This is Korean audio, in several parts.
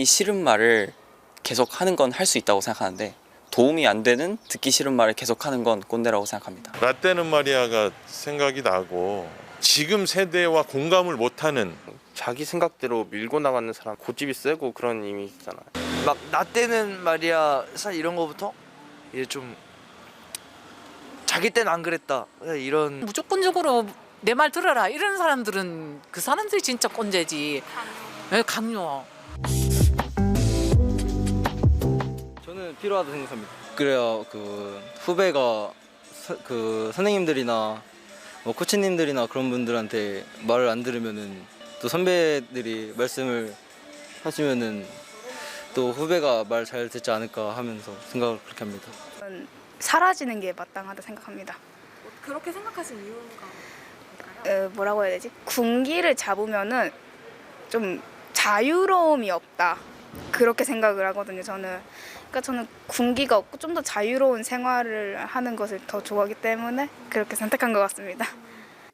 듣기 싫은 말을 계속 하는 건 할 수 있다고 생각하는데 도움이 안 되는 듣기 싫은 말을 계속 하는 건 꼰대라고 생각합니다. 라떼는 마리아가 생각이 나고 지금 세대와 공감을 못하는 자기 생각대로 밀고 나가는 사람 고집이 세고 그런 이미지잖아요. 막 나 때는 말이야 사 이런 거부터 이제 좀 자기 때는 안 그랬다. 이런 무조건적으로 내 말 들어라. 이런 사람들은 그 사람들이 진짜 꼰대지. 왜 강요. 저는 필요하다고 생각합니다. 그래야 그 후배가 서- 그 선생님들이나 뭐 코치님들이나 그런 분들한테 말을 안 들으면은 또 선배들이 말씀을 하시면은 또 후배가 말 잘 듣지 않을까 하면서 생각을 그렇게 합니다. 사라지는 게 마땅하다 생각합니다. 그렇게 생각하신 이유가? 에, 뭐라고 해야 되지? 군기를 잡으면은 좀 자유로움이 없다. 그렇게 생각을 하거든요. 저는 그러니까 저는 군기가 없고 좀 더 자유로운 생활을 하는 것을 더 좋아하기 때문에 그렇게 선택한 것 같습니다.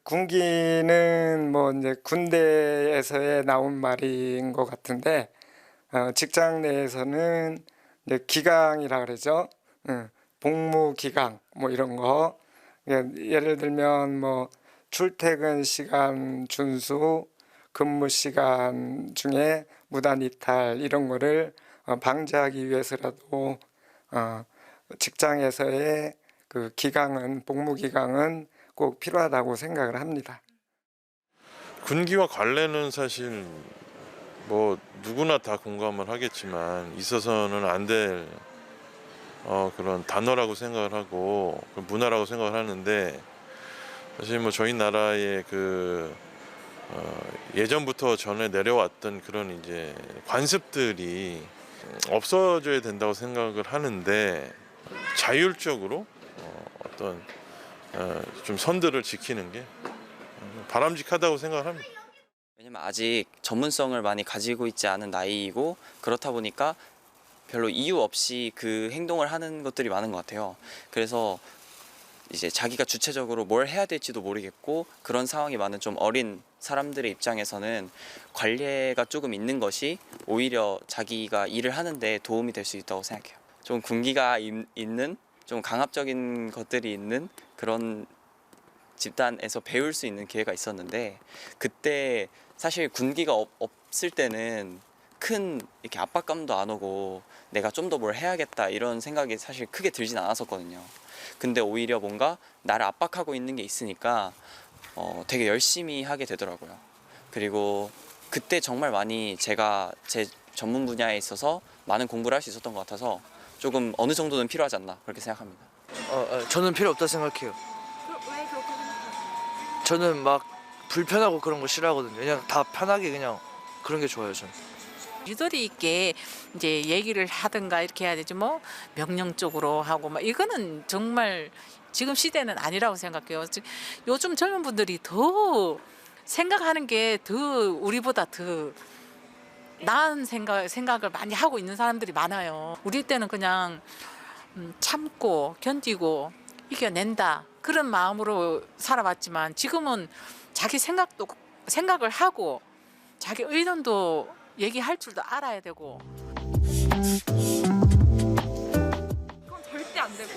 군기는 뭐 이제 군대에서의 나온 말인 것 같은데 어, 직장 내에서는 이제 기강이라 그러죠. 응, 복무 기강 뭐 이런 거 예, 예를 들면 뭐 출퇴근 시간 준수, 근무 시간 중에 무단 이탈 이런 거를 어, 방지하기 위해서라도 어, 직장에서의 그 기강은 복무 기강은 꼭 필요하다고 생각을 합니다. 군기와 관례는 사실 뭐 누구나 다 공감을 하겠지만 있어서는 안될 어, 그런 단어라고 생각을 하고 그 문화라고 생각을 하는데 사실 뭐 저희 나라의 그 어, 예전부터 전에 내려왔던 그런 이제 관습들이 없어져야 된다고 생각을 하는데 자율적으로 어, 어떤 어, 좀 선들을 지키는 게 바람직하다고 생각을 합니다. 왜냐면 아직 전문성을 많이 가지고 있지 않은 나이이고 그렇다 보니까 별로 이유 없이 그 행동을 하는 것들이 많은 것 같아요. 그래서 이제 자기가 주체적으로 뭘 해야 될지도 모르겠고 그런 상황이 많은 좀 어린 사람들의 입장에서는 관례가 조금 있는 것이 오히려 자기가 일을 하는데 도움이 될 수 있다고 생각해요. 좀 군기가 있- 있는 좀 강압적인 것들이 있는 그런 집단에서 배울 수 있는 기회가 있었는데 그때 사실 군기가 없, 없을 때는 큰 이렇게 압박감도 안 오고 내가 좀 더 뭘 해야겠다 이런 생각이 사실 크게 들진 않았었거든요. 근데 오히려 뭔가 나를 압박하고 있는 게 있으니까 어, 되게 열심히 하게 되더라고요. 그리고 그때 정말 많이 제가 제 전문 분야에 있어서 많은 공부를 할 수 있었던 것 같아서 조금 어느 정도는 필요하지 않나 그렇게 생각합니다. 어, 어, 저는 필요 없다 생각해요. 그, 왜 그렇게 생각하세요? 저는 막 불편하고 그런 거 싫어하거든요. 그냥 다 편하게 그냥 그런 게 좋아요. 저는. 유도리 있게 이제 얘기를 하든가 이렇게 해야 되지 뭐 명령적으로 하고 막 이거는 정말 지금 시대는 아니라고 생각해요. 즉, 요즘 젊은 분들이 더 생각하는 게 더 우리보다 더 나은 생각 생각을 많이 하고 있는 사람들이 많아요. 우리 때는 그냥 음, 참고 견디고 이겨낸다 그런 마음으로 살아왔지만 지금은 자기 생각도 생각을 하고 자기 의견도 얘기할 줄도 알아야 되고 그건 절대 안 되고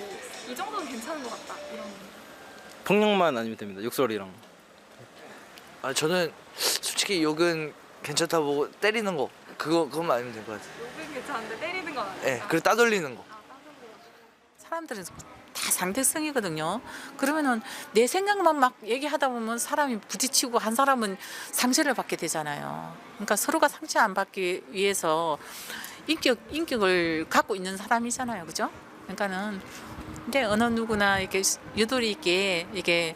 이 정도는 괜찮은 것 같다 이런 폭력만 아니면 됩니다. 욕설이랑. 아 저는 솔직히 욕은 괜찮다 보고 때리는 거 그거 그것만 아니면 될 것 같아요. 욕은 괜찮은데 때리는 건 아니야. 예, 그리고 따돌리는 거. 사람들은 다 상대성이거든요. 그러면은 내 생각만 막 얘기하다 보면 사람이 부딪히고 한 사람은 상처를 받게 되잖아요. 그러니까 서로가 상처 안 받기 위해서 인격 인격을 갖고 있는 사람이잖아요, 그죠? 그러니까는 근데 어느 누구나 이렇게 유도리 있게 이게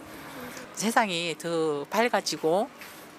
세상이 더 밝아지고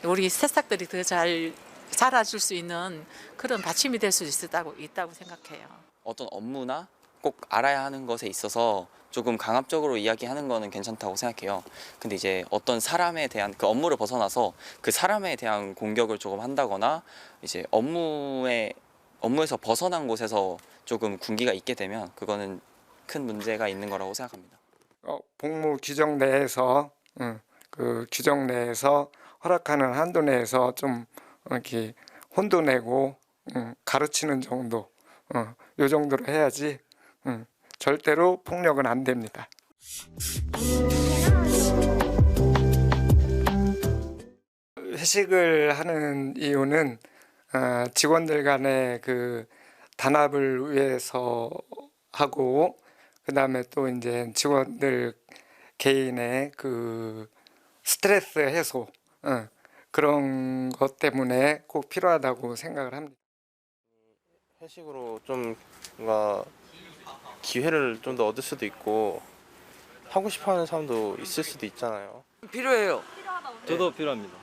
우리 새싹들이 더 잘 자라줄 수 있는 그런 받침이 될 수 있다고 있다고 생각해요. 어떤 업무나 꼭 알아야 하는 것에 있어서 조금 강압적으로 이야기하는 거는 괜찮다고 생각해요. 근데 이제 어떤 사람에 대한 그 업무를 벗어나서 그 사람에 대한 공격을 조금 한다거나 이제 업무에 업무에서 벗어난 곳에서 조금 군기가 있게 되면 그거는 큰 문제가 있는 거라고 생각합니다. 어, 복무 규정 내에서 응, 그 규정 내에서 허락하는 한도 내에서 좀 이렇게 혼도 내고 음, 가르치는 정도, 어, 요 정도로 해야지 음, 절대로 폭력은 안 됩니다. 회식을 하는 이유는 어, 직원들 간의 그 단합을 위해서 하고 그 다음에 또 이제 직원들 개인의 그 스트레스 해소 어, 그런 것 때문에 꼭 필요하다고 생각을 합니다. 회식으로 좀 뭔가 기회를 좀 더 얻을 수도 있고 하고 싶어하는 사람도 있을 수도 있잖아요. 필요해요. 저도 필요합니다.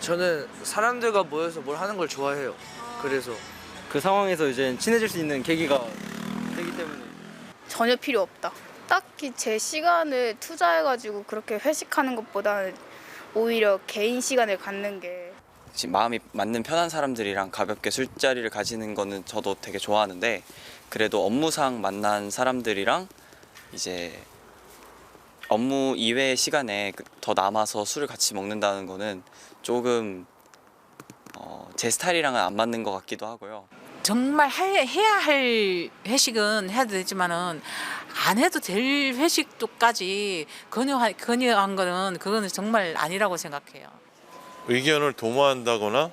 저는 사람들과 모여서 뭘 하는 걸 좋아해요. 그래서 그 상황에서 이제 친해질 수 있는 계기가 되기 때문에 전혀 필요 없다. 딱히 제 시간을 투자해가지고 그렇게 회식하는 것보다는 오히려 개인 시간을 갖는 게 지금 마음이 맞는 편한 사람들이랑 가볍게 술자리를 가지는 거는 저도 되게 좋아하는데 그래도 업무상 만난 사람들이랑 이제 업무 이외의 시간에 그더 남아서 술을 같이 먹는다는 거는 조금 어, 제 스타일이랑은 안 맞는 것 같기도 하고요. 정말 할- 해야 할 회식은 해야 되지만은 안 해도 될 회식도까지 권유한 권유한 거는 그거는 정말 아니라고 생각해요. 의견을 도모한다거나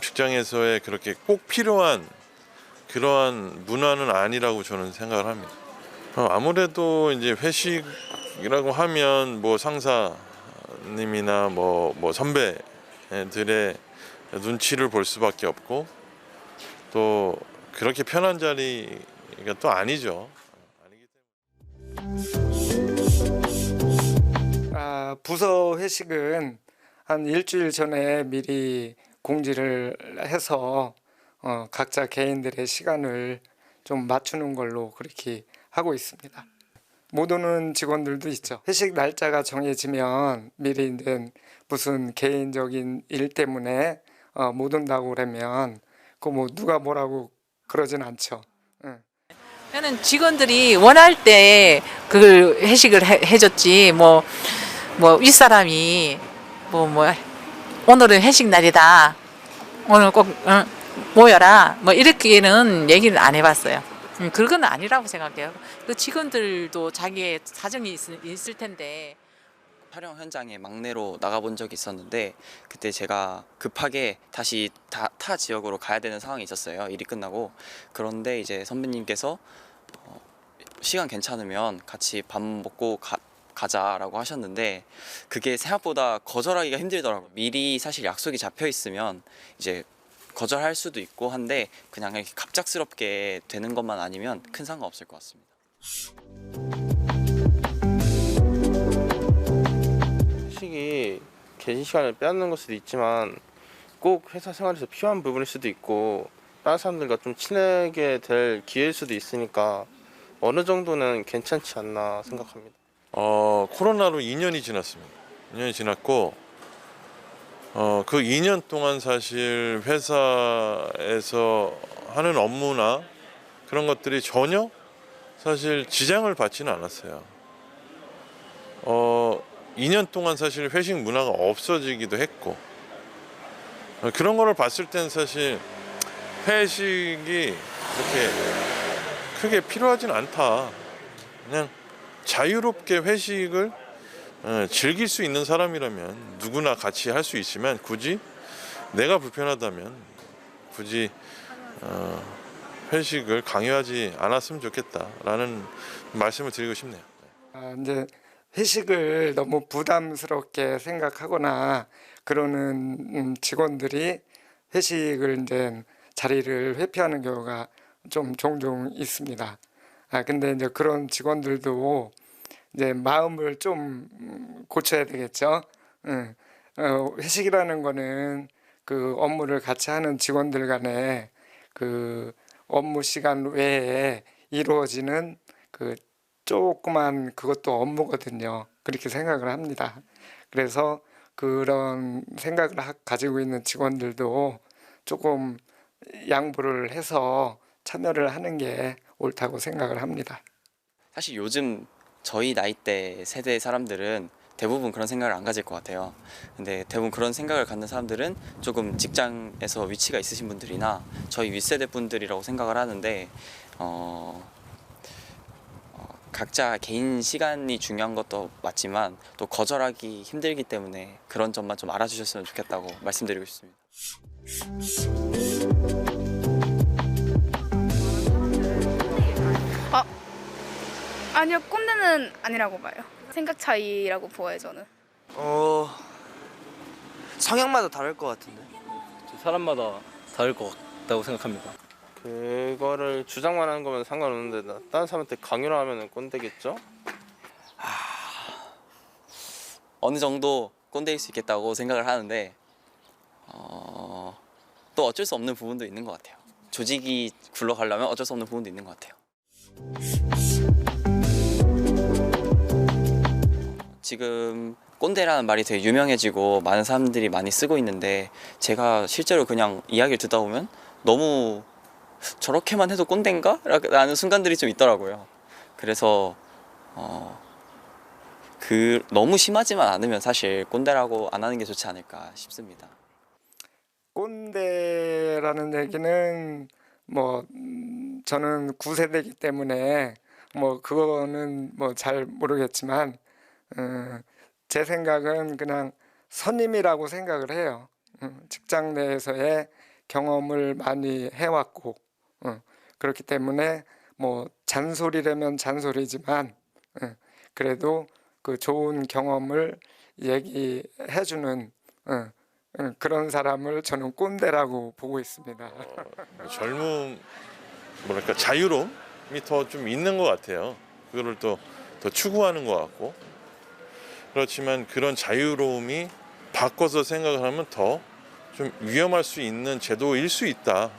직장에서의 그렇게 꼭 필요한 그러한 문화는 아니라고 저는 생각을 합니다. 어, 아무래도 이제 회식이라고 하면 뭐 상사님이나 뭐, 뭐 선배들의 눈치를 볼 수밖에 없고 또 그렇게 편한 자리가 또 아니죠. 아, 부서 회식은 한 일주일 전에 미리 공지를 해서 어, 각자 개인들의 시간을 좀 맞추는 걸로 그렇게 하고 있습니다. 못 오는 직원들도 있죠. 회식 날짜가 정해지면 미리 이제 무슨 개인적인 일 때문에 어, 못 온다고 그러면 그 뭐 누가 뭐라고 그러진 않죠. 저는 직원들이 원할 때 그걸 회식을 해, 해줬지 뭐 뭐 윗사람이 뭐 뭐 오늘은 회식 날이다 오늘 꼭 응, 모여라 뭐 이렇게는 얘기를 안 해봤어요. 음, 그건 아니라고 생각해요. 그 직원들도 자기의 사정이 있, 있을 텐데 촬영 현장에 막내로 나가본 적이 있었는데 그때 제가 급하게 다시 다, 타 지역으로 가야 되는 상황이 있었어요. 일이 끝나고 그런데 이제 선배님께서 어, 시간 괜찮으면 같이 밥 먹고 가, 가자라고 하셨는데 그게 생각보다 거절하기가 힘들더라고요. 미리 사실 약속이 잡혀 있으면 이제 거절할 수도 있고 한데 그냥 이렇게 갑작스럽게 되는 것만 아니면 큰 상관 없을 것 같습니다. 회식이 개인 시간을 빼앗는 걸 수도 있지만 꼭 회사 생활에서 필요한 부분일 수도 있고 다른 사람들과 좀 친하게 될 기회일 수도 있으니까 어느 정도는 괜찮지 않나 생각합니다. 어, 코로나로 2년이 지났습니다. 2년이 지났고, 어, 그 2년 동안 사실 회사에서 하는 업무나 그런 것들이 전혀 사실 지장을 받지는 않았어요. 어, 2년 동안 사실 회식 문화가 없어지기도 했고, 어, 그런 거를 봤을 땐 사실 회식이 그렇게 크게 필요하진 않다. 그냥 자유롭게 회식을 어, 즐길 수 있는 사람이라면 누구나 같이 할 수 있지만 굳이 내가 불편하다면 굳이 어, 회식을 강요하지 않았으면 좋겠다라는 말씀을 드리고 싶네요. 아, 이제 회식을 너무 부담스럽게 생각하거나 그러는 음, 직원들이 회식을 이제 자리를 회피하는 경우가 좀 종종 있습니다. 아 근데 이제 그런 직원들도 이제 마음을 좀 음, 고쳐야 되겠죠. 응. 어, 회식이라는 거는 그 업무를 같이 하는 직원들 간에 그 업무 시간 외에 이루어지는 그 조그만 그것도 업무거든요. 그렇게 생각을 합니다. 그래서 그런 생각을 하- 가지고 있는 직원들도 조금 양보를 해서 참여를 하는 게 옳다고 생각을 합니다. 사실 요즘 저희 나이대 세대 사람들은 대부분 그런 생각을 안 가질 것 같아요. 근데 대부분 그런 생각을 갖는 사람들은 조금 직장에서 위치가 있으신 분들이나 저희 윗세대 분들이라고 생각을 하는데 어, 어, 각자 개인 시간이 중요한 것도 맞지만 또 거절하기 힘들기 때문에 그런 점만 좀 알아주셨으면 좋겠다고 말씀드리고 싶습니다. 아니요 꼰대는 아니라고 봐요. 생각 차이라고 보아요 저는. 어 성향마다 다를 것 같은데. 사람마다 다를 것 같다고 생각합니다. 그거를 주장만 하는 거면 상관없는데 나- 다른 사람한테 강요를 하면은 꼰대겠죠? 어느 정도 꼰대일 수 있겠다고 생각을 하는데 어, 또 어쩔 수 없는 부분도 있는 것 같아요. 조직이 굴러가려면 어쩔 수 없는 부분도 있는 것 같아요. 지금 꼰대라는 말이 되게 유명해지고 많은 사람들이 많이 쓰고 있는데 제가 실제로 그냥 이야기를 듣다 보면 너무 저렇게만 해도 꼰대인가? 라는 순간들이 좀 있더라고요. 그래서 어, 그 너무 심하지만 않으면 사실 꼰대라고 안 하는 게 좋지 않을까 싶습니다. 꼰대라는 얘기는 뭐 음, 저는 9세대이기 때문에 뭐 그거는 뭐 잘 모르겠지만 어, 제 생각은 그냥 선임이라고 생각을 해요. 어, 직장 내에서의 경험을 많이 해왔고 어, 그렇기 때문에 뭐 잔소리라면 잔소리지만 어, 그래도 그 좋은 경험을 얘기해주는 어, 어, 그런 사람을 저는 꼰대라고 보고 있습니다. 젊음 뭐랄까 자유로움이 더 좀 있는 것 같아요. 그거를 또 더 추구하는 것 같고 그렇지만 그런 자유로움이 바꿔서 생각을 하면 더 좀 위험할 수 있는 제도일 수 있다.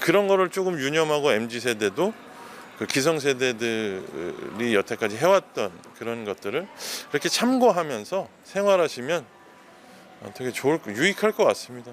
그런 거를 조금 유념하고 mz 세대도 그 기성 세대들이 여태까지 해왔던 그런 것들을 이렇게 참고하면서 생활하시면 되게 좋을 유익할 것 같습니다.